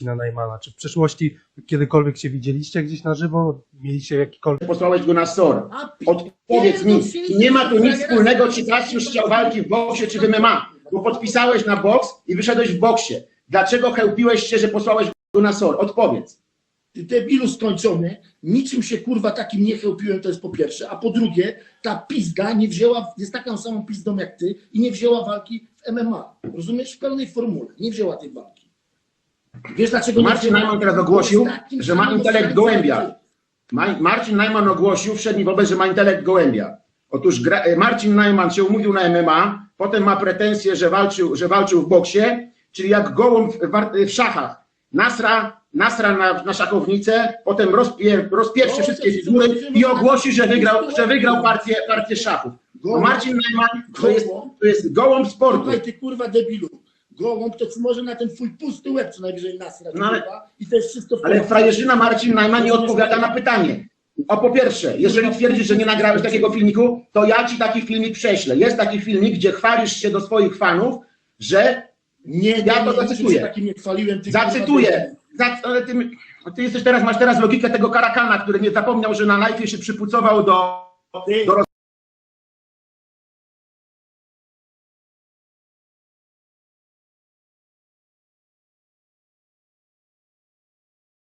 na Najmana? Czy w przeszłości kiedykolwiek się widzieliście gdzieś na żywo? Mieliście jakikolwiek... posłałeś go na SOR. Odpowiedz mi, nie ma tu nic wspólnego, czy Kasiusz chciał walki w boksie, czy w MMA, bo podpisałeś na boks i wyszedłeś w boksie. Dlaczego chełpiłeś się, że posłałeś go na SOR? Odpowiedz. Ty debilu skończony, niczym się kurwa takim nie chełpiłem, to jest po pierwsze, a po drugie, ta pizda nie wzięła, jest taką samą pizdą jak ty i nie wzięła walki w MMA. Rozumiesz? W pełnej formule. Nie wzięła tej walki. Wiesz dlaczego Marcin? Najman teraz ogłosił, że ma intelekt gołębia. Marcin Najman ogłosił wszedł mi wobec, że ma intelekt gołębia. Otóż e, Marcin Najman się umówił na MMA, potem ma pretensje, że walczył, że walczył w boksie, czyli jak gołąb w, w szachach. Nasra, nasra na, na szachownicę, potem rozpie, rozpieprzy wszystkie figury i ogłosi, że wygrał, że wygrał partię, partię szachów. No Marcin Najman to jest, to jest gołąb sportu. Słuchaj ty kurwa debilu. Gołąb to ci może na ten twój pusty łeb co najwyżej nasrać No ale- i to jest wszystko w Ale frajerzyna Marcin Najman nie odpowiada na pytanie. O po pierwsze, jeżeli twierdzisz, że nie nagrałeś takiego filmiku, to ja ci taki filmik prześlę. Jest taki filmik, gdzie chwalisz się do swoich fanów, że Nie, Ja to nie, zacytuję. takim nie chwaliłem. zacytuję. debilu. Za, ale ty, ty jesteś teraz, masz teraz logikę tego karakana, który nie zapomniał, że na live się przypucował do, do